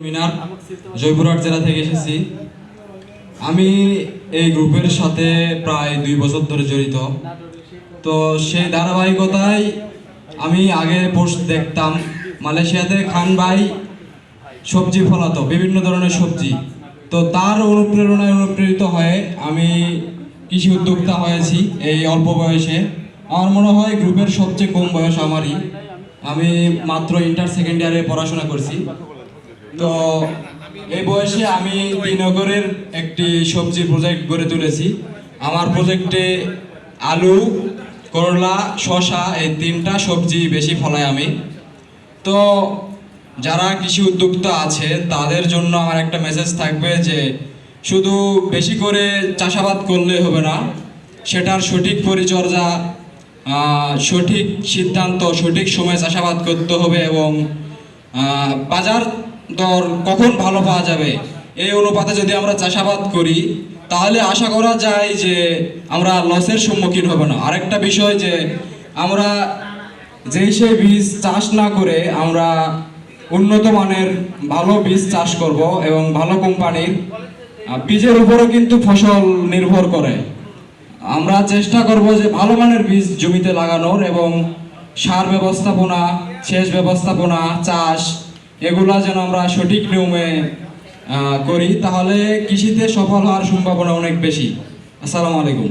মিনার, জয়পুরহাট জেলা থেকে এসেছি। আমি এই গ্রুপের সাথে প্রায় দুই বছর ধরে জড়িত। তো সেই ধারাবাহিকতায় আমি আগে পোস্ট দেখতাম, মালয়েশিয়াতে খান ভাই সবজি ফলাতো, বিভিন্ন ধরনের সবজি। তো তার অনুপ্রেরণায় অনুপ্রেরিত হয়ে আমি কৃষি উদ্যোক্তা হয়েছি এই অল্প বয়সে। আমার মনে হয় গ্রুপের সবচেয়ে কম বয়স আমারই। আমি মাত্র ইন্টার সেকেন্ড ইয়ারে পড়াশোনা করছি। তো এই বয়সে আমি শ্রীনগরের একটি সবজি প্রজেক্ট গড়ে তুলেছি। আমার প্রজেক্টে আলু, করলা, শসা এই তিনটা সবজি বেশি ফলাই আমি। তো যারা কৃষি উদ্যোক্তা আছে, তাদের জন্য আমার একটা মেসেজ থাকবে যে শুধু বেশি করে চাষাবাদ করলে হবে না, সেটার সঠিক পরিচর্যা সঠিক সিদ্ধান্ত, সঠিক সময়ে চাষাবাদ করতে হবে এবং বাজার দর কখন ভালো পাওয়া যাবে? এই অনুপাতে যদি আমরা চাষাবাদ করি, তাহলে আশা করা যায় যে আমরা লসের সম্মুখীন হব না। আরেকটা বিষয় যে আমরা যেই সেই বীজ চাষ না করে আমরা উন্নত মানের ভালো বীজ চাষ করব এবং ভালো কোম্পানির বীজের উপরও কিন্তু ফসল নির্ভর করে। আমরা চেষ্টা করব যে ভালো মানের বীজ জমিতে লাগানোর এবং সার ব্যবস্থাপনা, সেচ ব্যবস্থাপনা, চাষ এগুলা যেন আমরা সঠিক নিয়মে করি, তাহলে কৃষিতে সফল হওয়ার সম্ভাবনা অনেক বেশি। আসসালামু আলাইকুম।